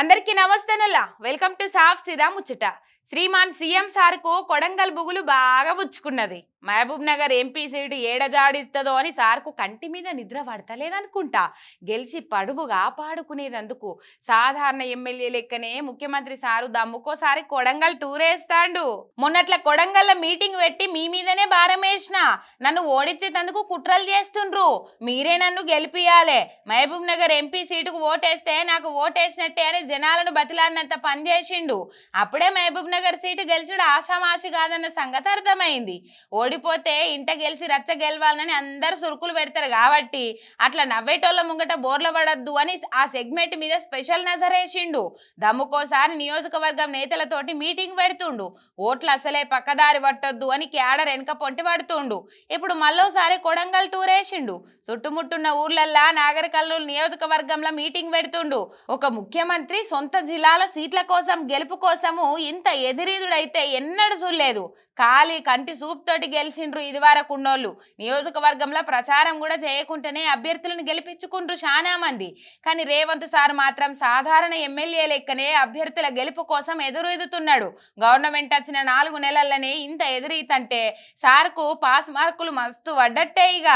అందరికీ నమస్తేనుల్లా welcome to సాఫ్ సిరా ముచ్చట. శ్రీమాన్ సీఎం సార్కు కొడంగల్ బుగులు బాగా పుచ్చుకున్నది. మహబూబ్ నగర్ ఎంపీ సీటు ఏడజాడిస్తుందో అని సార్కు కంటి మీద నిద్ర పడతలేదనుకుంటా. గెలిచి పడువుగా పాడుకునేదందుకు సాధారణ ఎమ్మెల్యే లెక్కనే ముఖ్యమంత్రి సారు దమ్ముకోసారి కొడంగల్ టూర్ వేస్తాండు మొన్నట్ల కొడంగల్ మీటింగ్ పెట్టి మీ మీదనే భారం వేసిన నన్ను ఓడించేటందుకు కుట్రలు చేస్తుండ్రు. మీరే నన్ను గెలిపియాలే మహబూబ్ నగర్ ఎంపీ సీటుకు ఓటేస్తే నాకు ఓటేసినట్టే అని జనాలను బతిలాడినంత పని చేసిండు. అప్పుడే మహబూబ్ నగర్ సీటు గెలిచుడు ఆషామాషి కాదన్న సంగతి అర్థమైంది. ఓడి ఓడిపోతే ఇంట గెలిచి రచ్చ గెలవాలని అందరు సురుకులు పెడతారు కాబట్టి అట్లా నవ్వేటోళ్ళ ముంగట బోర్ల పడద్దు అని ఆ సెగ్మెంట్ మీద స్పెషల్ నజరేసిండు దమ్ముకోసారి నియోజకవర్గం నేతలతోటి మీటింగ్ పెడుతుండు. ఓట్లు అసలే పక్కదారి పట్టొద్దు అని క్యాడర్ వెనక పొంటి పడుతుండు. ఇప్పుడు మళ్ళోసారి కొడంగల్ టూర్ వేసిండు. చుట్టుముట్టున్న ఊర్లల్లా నాగరికలు నియోజకవర్గంలో మీటింగ్ పెడుతుండు. ఒక ముఖ్యమంత్రి సొంత జిల్లాల సీట్ల కోసం గెలుపు కోసము ఇంత ఎదిరీదుడైతే ఎన్నడూ చూడలేదు. ఖాళీ కంటి సూప్తోటి గెలిచిండ్రు ఇది వరకు ఉన్నోళ్ళు నియోజకవర్గంలో ప్రచారం కూడా చేయకుంటేనే అభ్యర్థులను గెలిపించుకుండ్రు చాలా మంది. కానీ రేవంత్ సార్ మాత్రం సాధారణ ఎమ్మెల్యే లెక్కనే అభ్యర్థుల గెలుపు కోసం ఎదురు ఎదుతున్నాడు గవర్నమెంట్ వచ్చిన నాలుగు నెలల్లోనే ఇంత ఎదురీతంటే సార్కు పాస్ మార్కులు మస్తు పడ్డట్టే ఇక